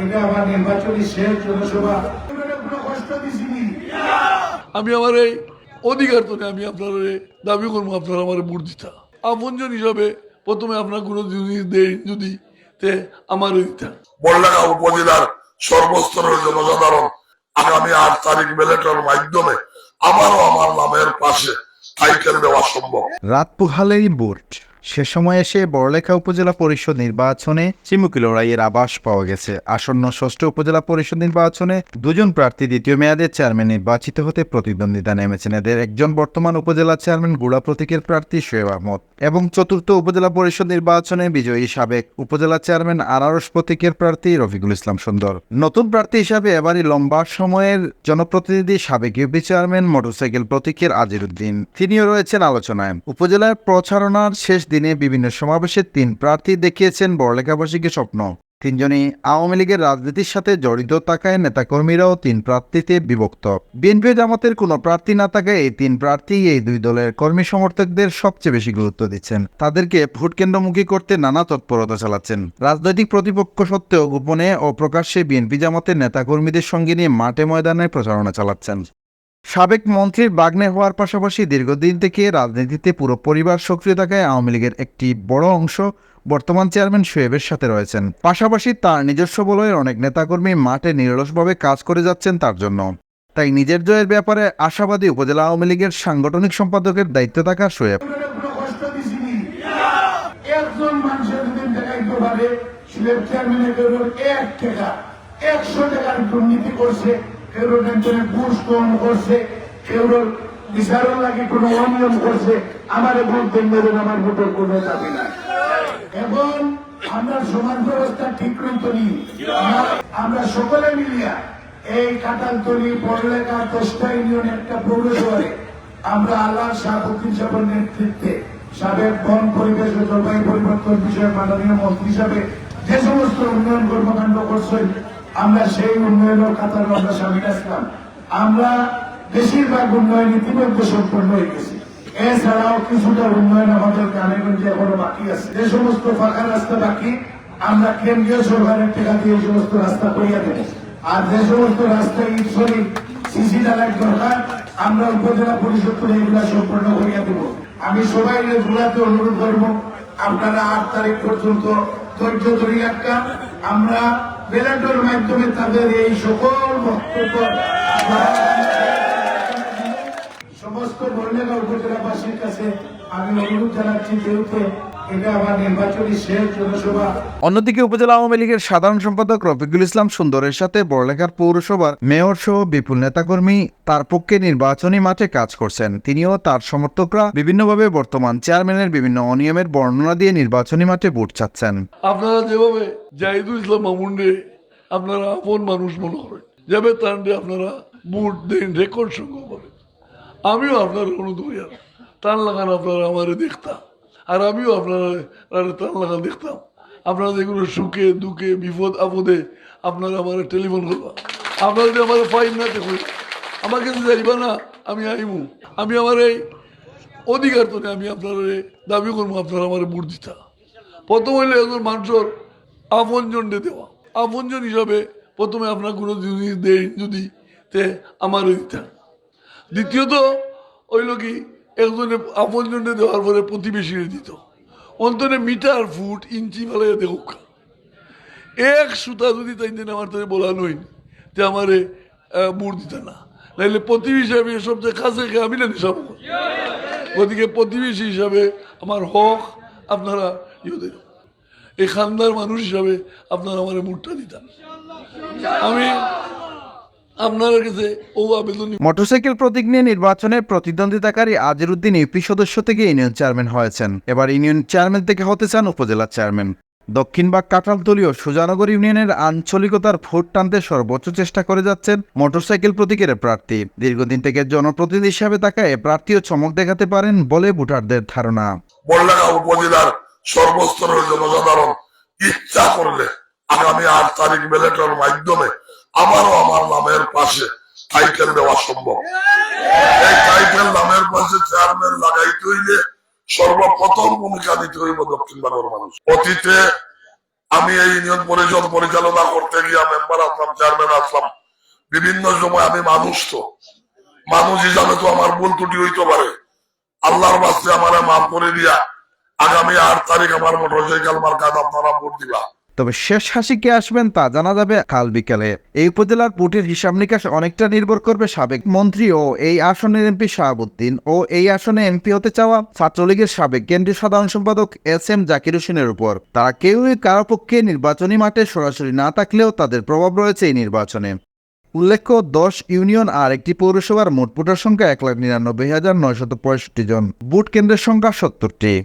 এটা আমার নির্বাচনী শেষ জনসভা। কষ্ট দিছিনি আমি আমার এই অধিকার তো আমি আপনার দাবি করব আপনার আমার ভোট দিতা। আপনজন হিসাবে প্রথমে আপনার কোনো জিনিস দেয় যদি তে আমার দিতা। বল্লাগা উপজেলার সর্বস্তরের জনসাধারণ আগামী আট তারিখ ব্যালটের মাধ্যমে আবারও আমার নামের পাশে টাইটেল দেওয়া সম্ভব। রাত পুহালেই বুট সে সময় এসে বড়লেখা উপজেলা পরিষদ নির্বাচনে চিমুকি লড়াইয়ের আবাস পাওয়া গেছে। আসন্ন ষষ্ঠ উপজেলা পরিষদ নির্বাচনে দুজন প্রার্থী দ্বিতীয় মেয়াদে চেয়ারম্যান নির্বাচিত হতে প্রতিদ্বন্দ্বিতা নেমেছেন। এদের একজন বর্তমান উপজেলা চেয়ারম্যান গুড়া প্রতীকের প্রার্থী শোয়েব আহমদ এবং চতুর্থ উপজেলা পরিষদ নির্বাচনে বিজয়ী সাবেক উপজেলা চেয়ারম্যান আনারস প্রতীকের প্রার্থী রফিকুল ইসলাম সুন্দর। নতুন প্রার্থী হিসাবে এবারই লম্বা সময়ের জনপ্রতিনিধি সাবেক ইউপি চেয়ারম্যান মোটরসাইকেল প্রতীকের আজিরুদ্দিন তিনিও রয়েছেন আলোচনায়। উপজেলার প্রচারণার শেষ দিনে বিভিন্ন সমাবেশে তিন প্রার্থী দেখিয়েছেন বড়লেখাবাসীকে স্বপ্ন। তিনজনই আওয়ামী লীগের রাজনীতির সাথে জড়িত থাকায় নেতাকর্মীরাও তিন প্রার্থীতে বিভক্ত। বিএনপি জামাতের কোনো প্রার্থী না থাকায় এই তিন প্রার্থী এই দুই দলের কর্মী সমর্থকদের সবচেয়ে বেশি গুরুত্ব দিচ্ছেন। তাদেরকে ভোট কেন্দ্রমুখী করতে নানা তৎপরতা চালাচ্ছেন। রাজনৈতিক প্রতিপক্ষ সত্ত্বেও গোপনে ও প্রকাশ্যে বিএনপি জামাতের নেতাকর্মীদের সঙ্গে নিয়ে মাঠে ময়দানে প্রচারণা চালাচ্ছেন। সাবেক মন্ত্রীর বাগ্নে হওয়ার পাশাপাশি দীর্ঘদিন থেকে রাজনীতিতে পুরো পরিবার সক্রিয় থাকায় আওয়ামী লীগের একটি বড় অংশ বর্তমান চেয়ারম্যান শোয়েবের সাথে রয়েছেন। পাশাপাশি তার নিজস্ব বলয়ের অনেক নেতাকর্মী মাঠে নিরলসভাবে কাজ করে যাচ্ছেন তার জন্য। তাই নিজের জয়ের ব্যাপারে আশাবাদী উপজেলা আওয়ামী লীগের সাংগঠনিক সম্পাদকের দায়িত্ব থাকা শোয়েব। একশো টাকার দুর্নীতি করছে। কেউর একজনে ঘুষ কম করছে কেউর বিচারের লাগে কোনো অনিয়ম করছে, আমার ভোট দেন আমার ভোটের কোনো দাবি নাই। এবং আমরা সমাজ ব্যবস্থা ঠিক নিই। আমরা সকলে মিলিয়া এই কাটালতলি পড়লেখা, দশটা ইউনিয়ন একটা পৌরসভারে আমরা আল্লাহ শাহুদ্দিন সাহেবের নেতৃত্বে সাবেক বন পরিবেশ ও জলবায়ু পরিবর্তন বিষয়ে মাননীয় মন্ত্রী হিসাবে যে সমস্ত উন্নয়ন কর্মকাণ্ড করছেন আমরা সেই উন্নয়নের কাতারে আমরা সামিল আসলাম। আমরা বেশিরভাগ উন্নয়ন ইতিমধ্যে সম্পন্ন হয়ে গেছি। এছাড়াও কিছুটা উন্নয়ন আমাদের গ্রামেগঞ্জে এখনও বাকি আছে। যে সমস্ত ফাঁকা রাস্তা বাকি, আমরা কেন্দ্রীয় সরকারের টাকা দিয়ে সমস্ত রাস্তা করিয়া দেব। আর যে সমস্ত রাস্তা ইটসরি সিসি ঢালাই দরকার, আমরা উপজেলা পরিষদ করে এগুলা সম্পন্ন করিয়া দেব। আমি সবাই রেগুলাতে অনুরোধ করব, আপনারা আট তারিখ পর্যন্ত ধৈর্য ধরে একটা আমরা ব্যালটের মাধ্যমে তাদের এই সকল বক্তব্য সমস্ত বর্ণেলা উপজেলাবাসীর কাছে আমি অনুরোধ জানাচ্ছি যেহেতু অন্যদিকে উপজেলা আওয়ামী লীগের সাধারণ সম্পাদক রফিকুল ইসলাম সুন্দরের সাথে বড়লেখার পৌরসভার মেয়র সহ বিপুল নেতাকর্মী তার পক্ষে নির্বাচনী মাঠে কাজ করছেন। তিনিও তার সমর্থকরা বিভিন্নভাবে বর্তমান চেয়ারম্যানের বিভিন্ন অনিয়মের বর্ণনা দিয়ে নির্বাচনী মাঠে ভোট চাচ্ছেন। আপনারা যেভাবে জাহিদুল ইসলাম মামুন্ডে আপনারা আপন মানুষ মনে করেন যাবে তান্ডে আপনারা বুট দেন রেকর্ড সংগ্রহ করেন আমিও আপনার আর টান লাগান আপনারা আমারে দেখতাম। আর আমিও আপনারা টান লাগান, দেখতাম। আপনারা যেগুলো সুখে, দুঃখে, বিপদ, আপদে, আপনারা আমার টেলিফোন করবা। আপনারা যদি আমার ফাইন না দেখুন আমাকে যদি যাইবা না, আমি আইমু। আমি আমার এই অধিকার তো আমি আপনার দাবি করব, আপনারা আমার ভোট দিতা। প্রথম হইলে একজন মানুষের আপনজন দেওয়া। আপনজন হিসাবে প্রথমে আপনার কোনো জিনিস দেয়, যদি তে আমার দিতা দ্বিতীয়ত হইল কি একজনে আপনজনে দেওয়ার পরে প্রতিবেশীরে দিত। অন্তরে মিটার ফুট ইঞ্চি ফেলাইয়া দেখুক এক সুতা যদি তাই দিন আমার তাই বলা নই যে আমারে মুড় দিতে না। নাইলে প্রতিবেশী হিসাবে সবচেয়ে কাছে আমি না নিশাব গতিকে প্রতিবেশী হিসাবে আমার হক আপনারা ইয়ে দেন। এই খানদার মানুষ হিসাবে আপনারা আমার মুডটা দিতেন আমি আপনার কাছে ও আবেদন মোটরসাইকেল প্রতীক নিয়ে নির্বাচনে প্রতিদ্বন্দ্বিতাকারী আজিরুদ্দিন ইউপি সদস্য থেকে ইউনিয়ন চেয়ারম্যান হয়েছেন। এবার ইউনিয়ন চেয়ারম্যান থেকে হতে চান উপজেলা চেয়ারম্যান। দক্ষিণ বা কাঁঠালতলীয় সুজানগর ইউনিয়নের আঞ্চলিকতার ভোট টানতে সর্বোচ্চ চেষ্টা করে যাচ্ছেন মোটরসাইকেল প্রতীকের প্রার্থী। দীর্ঘদিন থেকে জনপ্রতিনিধি হিসাবে তাকায় প্রার্থীও চমক দেখাতে পারেন বলে ভোটারদের ধারণা। বল্লাগা উপজেলার সর্বস্তরের জনসাধারণ ইচ্ছা করলে আগামী আট তারিখ ব্যালটের মাধ্যমে আবারও আমার নামের পাশে টাইটেল দেওয়া সম্ভব। এই টাইটেল নামের পাশে চেয়ারম্যান লাগাইতে হইলে সর্বপ্রথম ভূমিকা নিতে হইব দক্ষিণ বাংলার মানুষ। অতীতে আমি এই ইউনিয়ন পরিষদ পরিচালনা করতে গিয়া মেম্বার আসলাম চেয়ারম্যান আসলাম। বিভিন্ন সময় আমি মানুষ তো। মানুষ হিসাবে তো আমার ভুল ত্রুটি হইতে পারে। আল্লাহর বাস্তে আমার মাফ করে দিয়া আগামী আট তারিখ আমার মোটরসাইকেল মার্কাত আপনারা ভোট দিবা। তবে শেষ হাসি কে আসবেন তা জানা যাবে কাল বিকালে। এই উপজেলার ভোটের হিসাব নিকাশ অনেকটা নির্ভর করবে সাবেক মন্ত্রী ও এই আসনের এমপি শাহাবুদ্দিন ও এই আসনে এমপি হতে চাওয়া ছাত্রলীগের সাবেক কেন্দ্রীয় সাধারণ সম্পাদক এস এম জাকির হোসেনের উপর। তারা কেউই কারও পক্ষে নির্বাচনী মাঠে সরাসরি না থাকলেও তাদের প্রভাব রয়েছে এই নির্বাচনে। উল্লেখ্য, দশ ইউনিয়ন আর একটি পৌরসভার মোট ভোটার সংখ্যা এক লাখ নিরানব্বই হাজার নয়শত পঁয়ষট্টি জন। ভোট কেন্দ্রের সংখ্যা সত্তরটি।